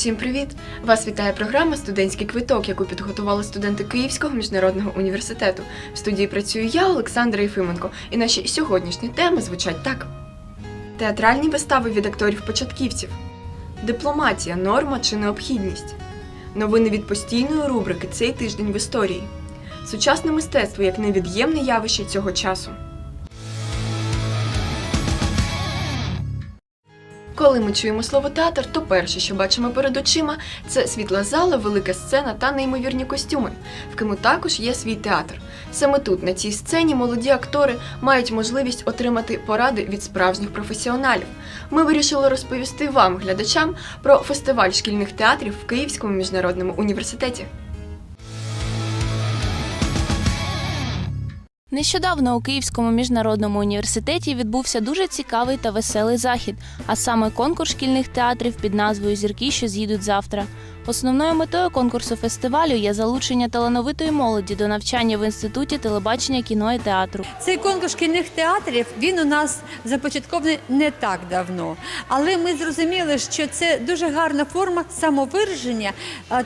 Усім привіт! Вас вітає програма Студентський квиток, яку підготували студенти Київського міжнародного університету. В студії працюю я, Олександра Єфименко, і наші сьогоднішні теми звучать так: театральні вистави від акторів-початківців, дипломатія, норма чи необхідність, новини від постійної рубрики Цей тиждень в історії, сучасне мистецтво як невід'ємне явище цього часу. Коли ми чуємо слово театр, то перше, що бачимо перед очима, це світла зала, велика сцена та неймовірні костюми. В Криму також є свій театр. Саме тут, на цій сцені, молоді актори мають можливість отримати поради від справжніх професіоналів. Ми вирішили розповісти вам, глядачам, про фестиваль шкільних театрів в Київському міжнародному університеті. Нещодавно у Київському міжнародному університеті відбувся дуже цікавий та веселий захід, а саме конкурс шкільних театрів під назвою Зірки, що з'їдуть завтра. Основною метою конкурсу фестивалю є залучення талановитої молоді до навчання в інституті телебачення, кіно і театру. Цей конкурс шкільних театрів він у нас започаткований не так давно, але ми зрозуміли, що це дуже гарна форма самовираження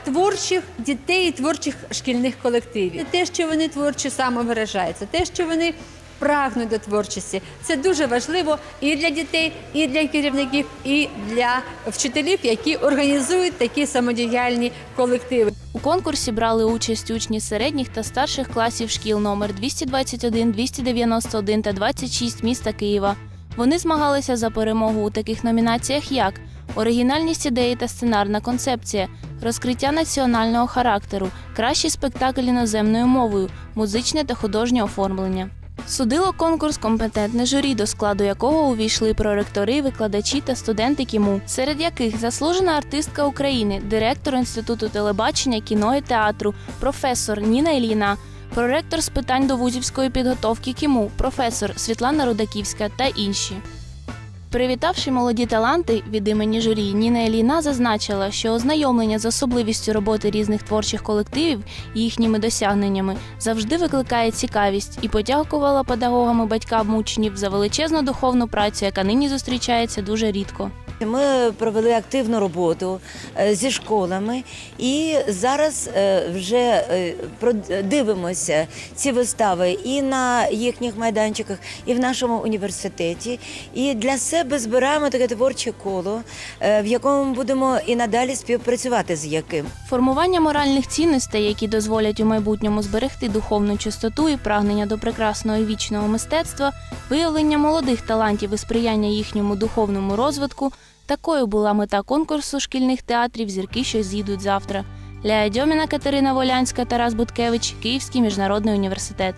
творчих дітей і творчих шкільних колективів. Те, що вони творчо самовиражаються, те, що вони прагнуть до творчості, це дуже важливо і для дітей, і для керівників, і для вчителів, які організують такі самодіяльні колективи. У конкурсі брали участь учні середніх та старших класів шкіл номер 221, 291 та 26 міста Києва. Вони змагалися за перемогу у таких номінаціях, як оригінальність ідеї та сценарна концепція, розкриття національного характеру, кращий спектакль іноземною мовою, музичне та художнє оформлення. Судило конкурс компетентне журі, до складу якого увійшли проректори, викладачі та студенти КІМУ, серед яких заслужена артистка України, директор інституту телебачення, кіно і театру, професор Ніна Іліна, проректор з питань довузівської підготовки КІМУ, професор Світлана Рудаківська та інші. Привітавши молоді таланти від імені журі, Ніна Еліна зазначила, що ознайомлення з особливістю роботи різних творчих колективів і їхніми досягненнями завжди викликає цікавість і подякувала педагогам і батькам учнів за величезну духовну працю, яка нині зустрічається дуже рідко. Ми провели активну роботу е, зі школами і зараз е, вже е, дивимося ці вистави і на їхніх майданчиках, і в нашому університеті. І для себе збираємо таке творче коло, в якому будемо і надалі співпрацювати з яким. Формування моральних цінностей, які дозволять у майбутньому зберегти духовну чистоту і прагнення до прекрасного і вічного мистецтва, виявлення молодих талантів і сприяння їхньому духовному розвитку. Такою була мета конкурсу шкільних театрів Зірки, що з'їдуть завтра. Ляя Дьоміна, Катерина Волянська, Тарас Буткевич, Київський міжнародний університет.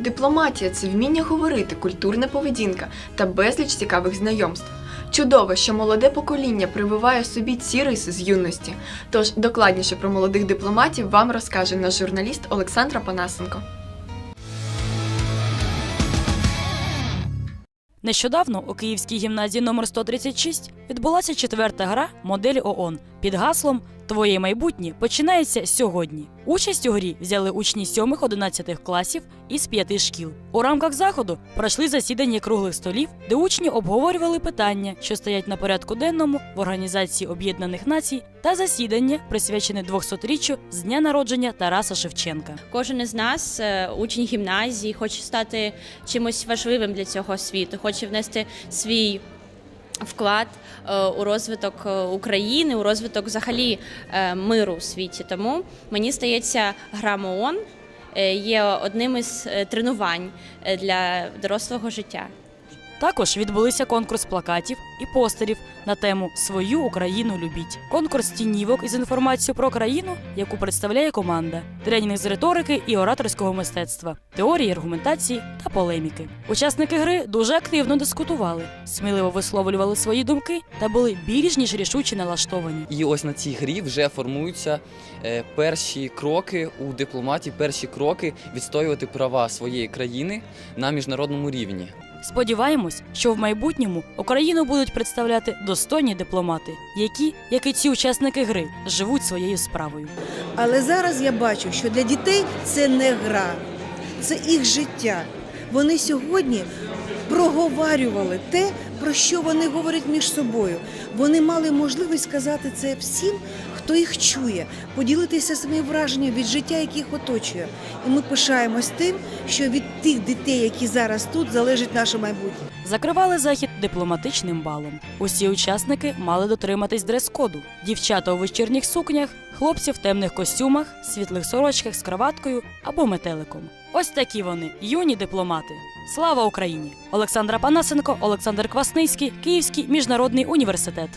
Дипломатія це вміння говорити, культурна поведінка та безліч цікавих знайомств. Чудово, що молоде покоління прививає собі ці риси з юності. Тож докладніше про молодих дипломатів вам розкаже наш журналіст Олександра Панасенко. Нещодавно у Київській гімназії номер 136 відбулася четверта гра моделі ООН під гаслом Твоє майбутнє починається сьогодні. Участь у грі взяли учні 7-11 класів із п'яти шкіл. У рамках заходу пройшли засідання круглих столів, де учні обговорювали питання, що стоять на порядку денному в Організації Об'єднаних Націй, та засідання, присвячене 200-річчю з дня народження Тараса Шевченка. Кожен із нас, е, учень гімназії, хоче стати чимось важливим для цього світу, хоче внести свій. Вклад е, у розвиток е, України, у розвиток взагалі е, миру у світі. Тому мені стається гра МООН е, є одним із тренувань для дорослого життя. Також відбулися конкурс плакатів і постерів на тему Свою Україну любіть. Конкурс тінівок із інформацією про країну, яку представляє команда, тренінг з риторики і ораторського мистецтва, теорії, аргументації та полеміки. Учасники гри дуже активно дискутували, сміливо висловлювали свої думки та були більш ніж рішуче налаштовані. І ось на цій грі вже формуються е, перші кроки у дипломатії, перші кроки відстоювати права своєї країни на міжнародному рівні. Сподіваємось, що в майбутньому Україну будуть представляти достойні дипломати, які, як і ці учасники гри, живуть своєю справою. Але зараз я бачу, що для дітей це не гра, це їх життя. Вони сьогодні проговарювали те, про що вони говорять між собою. Вони мали можливість сказати це всім, хто їх чує, поділитися своїм враженням від життя, яке їх оточує. І ми пишаємось тим, що від тих дітей, які зараз тут, залежить наше майбутнє. Закривали захід дипломатичним балом. Усі учасники мали дотриматись дрес-коду: дівчата у вечірніх сукнях, хлопці в темних костюмах, світлих сорочках з краваткою або метеликом. Ось такі вони, юні дипломати. Слава Україні! Олександра Панасенко, Олександр Квасницький, Київський міжнародний університет.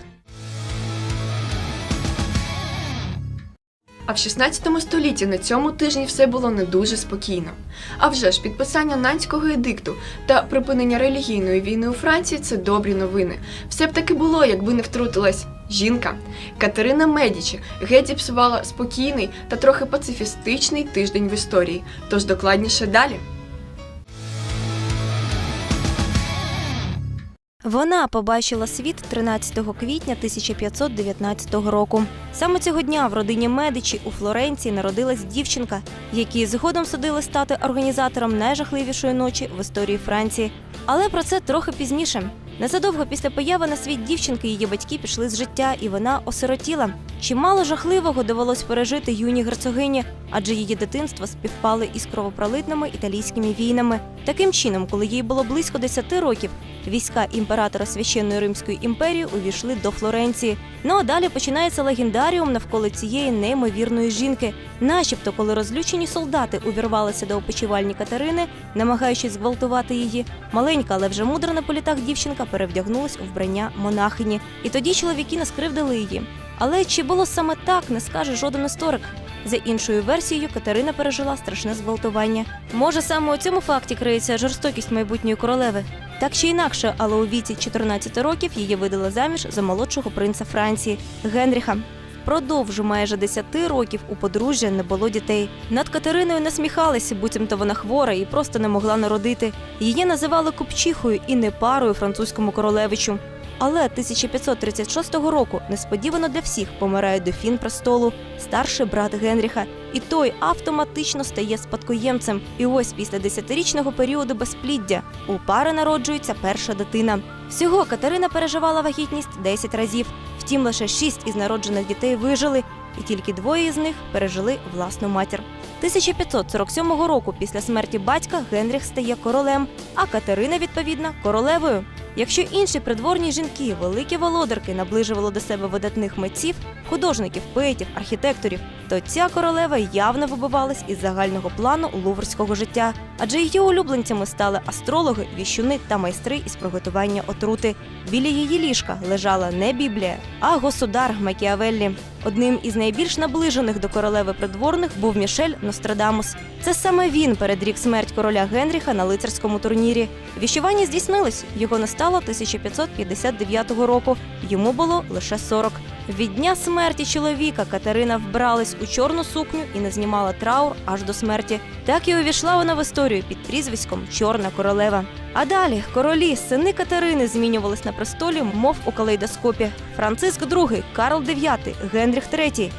А в 16 столітті на цьому тижні все було не дуже спокійно. А вже ж підписання Нанського едикту та припинення релігійної війни у Франції це добрі новини. Все б таки було, якби не втрутилась жінка. Катерина Медічі геть зіпсувала спокійний та трохи пацифістичний тиждень в історії. Тож докладніше далі. Вона побачила світ 13 квітня 1519 року. Саме цього дня в родині Медичі у Флоренції народилась дівчинка, якій згодом судили стати організатором найжахливішої ночі в історії Франції. Але про це трохи пізніше. Незадовго після появи на світ дівчинки її батьки пішли з життя, і вона осиротіла. Чимало жахливого довелось пережити юній герцогині, адже її дитинство співпали із кровопролитними італійськими війнами. Таким чином, коли їй було близько 10 років, війська імператора священної Римської імперії увійшли до Флоренції. Ну а далі починається легендаріум навколо цієї неймовірної жінки. Начебто, коли розлючені солдати увірвалися до опочивальні Катерини, намагаючись зґвалтувати її, маленька, але вже мудра на політах дівчинка перевдягнулась у вбрання монахині. І тоді чоловіки не скривдили її. Але чи було саме так, не скаже жоден історик. За іншою версією, Катерина пережила страшне зґвалтування. Може, саме у цьому факті криється жорстокість майбутньої королеви. Так чи інакше, але у віці 14 років її видали заміж за молодшого принца Франції Генріха. Впродовж майже 10 років у подружжя не було дітей. Над Катериною насміхалися, буцімто вона хвора і просто не могла народити. Її називали купчихою і не парою французькому королевичу. Але 1536 року несподівано для всіх помирає дофін престолу, старший брат Генріха, і той автоматично стає спадкоємцем. І ось після десятирічного періоду безпліддя у пари народжується перша дитина. Всього Катерина переживала вагітність 10 разів. Втім, лише шість із народжених дітей вижили, і тільки двоє із них пережили власну матір. 1547 року після смерті батька Генріх стає королем, а Катерина, відповідно, королевою. Якщо інші придворні жінки, великі володарки, наближували до себе видатних митців, художників, поетів, архітекторів, то ця королева явно вибивалась із загального плану луврського життя, адже її улюбленцями стали астрологи, віщуни та майстри із приготування отрути. Біля її ліжка лежала не Біблія, а государ Макіавеллі. Одним із найбільш наближених до королеви придворних був Мішель Нострадамус. Це саме він передрік смерть короля Генріха на лицарському турнірі. Віщування здійснилось. Його не стало 1559 року. Йому було лише 40. Від дня смерті чоловіка Катерина вбралась у чорну сукню і не знімала траур аж до смерті. Так і увійшла вона в історію під прізвиськом Чорна королева. А далі королі, сини Катерини змінювались на престолі, мов у калейдоскопі. Франциск II, Карл IX, Генріх III.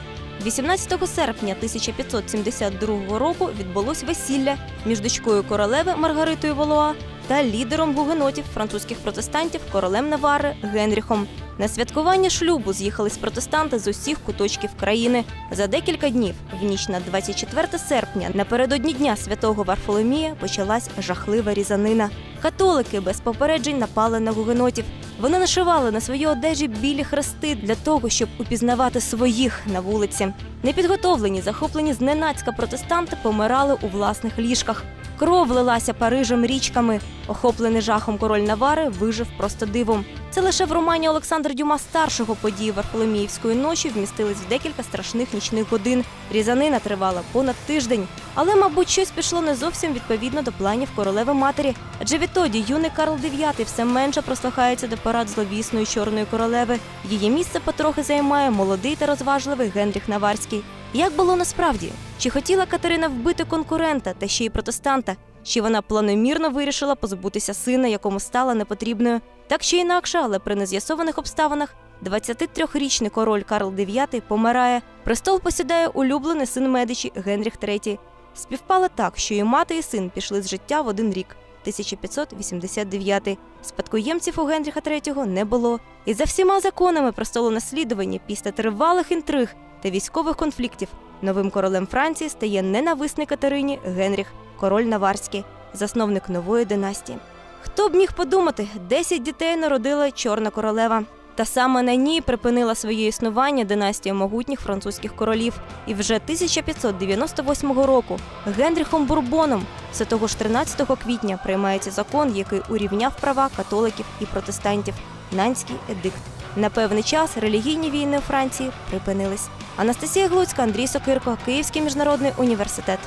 18 серпня 1572 року відбулось весілля між дочкою королеви Маргаритою Волуа та лідером гугенотів французьких протестантів королем Навари Генріхом. На святкування шлюбу з'їхались протестанти з усіх куточків країни. За декілька днів, в ніч на 24 серпня, напередодні дня святого Варфоломія, почалась жахлива різанина. Католики без попереджень напали на гугенотів. Вони нашивали на своїй одежі білі хрести для того, щоб упізнавати своїх на вулиці. Непідготовлені, захоплені зненацька протестанти помирали у власних ліжках. Кров лилася Парижем річками. Охоплений жахом король Навари вижив просто дивом. Це лише в романі Олександра Дюма старшого події Варфоломіївської ночі вмістились в декілька страшних нічних годин. Різанина тривала понад тиждень. Але, мабуть, щось пішло не зовсім відповідно до планів королеви матері. Адже відтоді юний Карл IX все менше прослухається до парад зловісної чорної королеви. Її місце потрохи займає молодий та розважливий Генріх Наварський. Як було насправді? Чи хотіла Катерина вбити конкурента та ще й протестанта? Чи вона планомірно вирішила позбутися сина, якому стала непотрібною? Так чи інакше, але при нез'ясованих обставинах 23-річний король Карл IX помирає. Престол посідає улюблений син Медичі Генріх III. Співпало так, що і мати, і син пішли з життя в один рік. 1589. Спадкоємців у Генріха III не було. І за всіма законами престолонаслідування після тривалих інтриг та військових конфліктів новим королем Франції стає ненависний Катерині Генріх, король Наварський, засновник нової династії. Хто б міг подумати, 10 дітей народила Чорна королева. Та саме на ній припинила своє існування династія могутніх французьких королів. І вже 1598 року Генріхом Бурбоном все того ж 13 квітня приймається закон, який урівняв права католиків і протестантів Нанський едикт. На певний час релігійні війни у Франції припинились. Анастасія Глуцька, Андрій Сокирко, Київський міжнародний університет.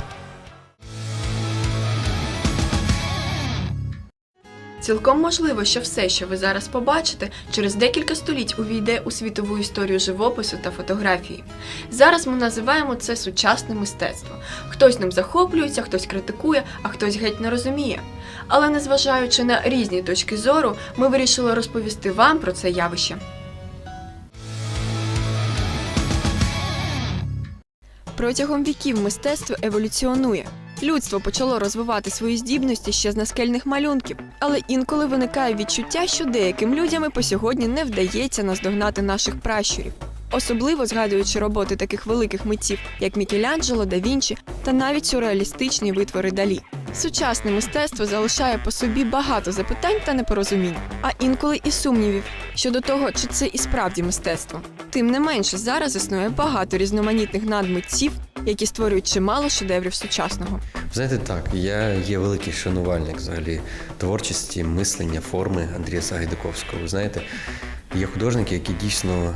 Цілком можливо, що все, що ви зараз побачите, через декілька століть увійде у світову історію живопису та фотографії. Зараз ми називаємо це сучасне мистецтво. Хтось ним захоплюється, хтось критикує, а хтось геть не розуміє. Але незважаючи на різні точки зору, ми вирішили розповісти вам про це явище. Протягом віків мистецтво еволюціонує. Людство почало розвивати свої здібності ще з наскельних малюнків, але інколи виникає відчуття, що деяким людям по сьогодні не вдається наздогнати наших пращурів. Особливо згадуючи роботи таких великих митців, як Мікеланджело, да Вінчі та навіть сюрреалістичні витвори Далі. Сучасне мистецтво залишає по собі багато запитань та непорозумінь, а інколи і сумнівів щодо того, чи це і справді мистецтво. Тим не менше, зараз існує багато різноманітних надмитців, які створюють чимало шедеврів сучасного. Знаєте, так, я є великий шанувальник взагалі творчості, мислення, форми Андрія Сагайдаковського. Ви знаєте, є художники, які дійсно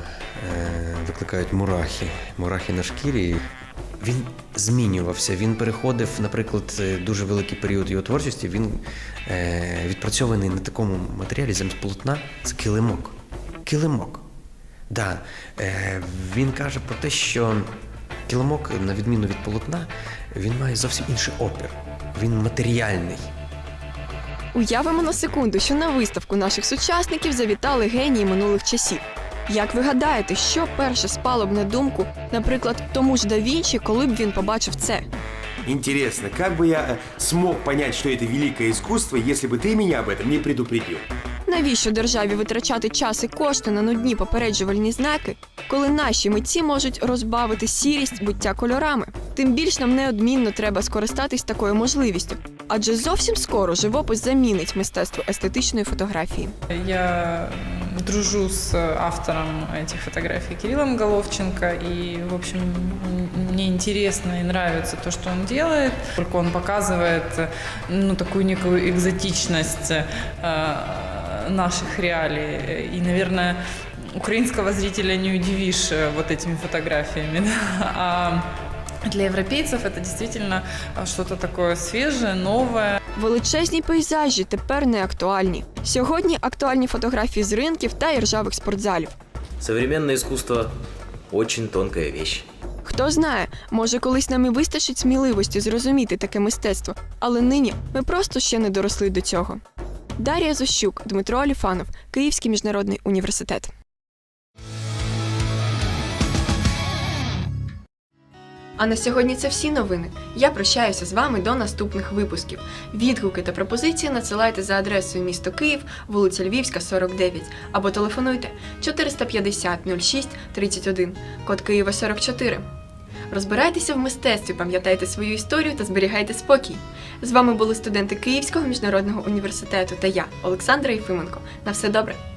е, викликають мурахи, мурахи на шкірі. Він змінювався. Він переходив, наприклад, е, дуже великий період його творчості. Він е, відпрацьований на такому матеріалі замість полотна це килимок. Килимок. Да. Е, він каже про те, що килимок, на відміну від полотна, він має зовсім інший опір. Він матеріальний. Уявимо на секунду, що на виставку наших сучасників завітали генії минулих часів. Як ви гадаєте, що перше спало б на думку, наприклад, тому ж да Вінчі, коли б він побачив це? Интересно, как бы я э, смог понять, что это великое искусство, если бы ты меня об этом не предупредил? Навіщо державі витрачати час і кошти на нудні попереджувальні знаки, коли наші митці можуть розбавити сірість буття кольорами? Тим більш нам неодмінно треба скористатись такою можливістю, адже зовсім скоро живопис замінить мистецтво естетичної фотографії. Я м, дружу с автором этих фотографий Кириллом Головченко, и, в общем, мне интересно и нравится то, что он делает. Только он показывает э, ну, такую некую экзотичность э, наших реалий. И, наверное, украинского зрителя не удивишь э, вот этими фотографиями. да. А для европейцев это действительно э, что-то такое свежее, новое. Величезні пейзажі тепер не актуальні. Сьогодні актуальні фотографії з ринків та іржавих спортзалів. Современное искусство – очень тонкая вещь. Хто знає, може колись нам і вистачить сміливості зрозуміти таке мистецтво, але нині ми просто ще не доросли до цього. Дар'я Зощук, Дмитро Аліфанов, Київський міжнародний університет. А на сьогодні це всі новини. Я прощаюся з вами до наступних випусків. Відгуки та пропозиції надсилайте за адресою місто Київ, вулиця Львівська, 49, або телефонуйте 450 06 31, код Києва 44. Розбирайтеся в мистецтві, пам'ятайте свою історію та зберігайте спокій. З вами були студенти Київського міжнародного університету та я, Олександра Єфименко. На все добре!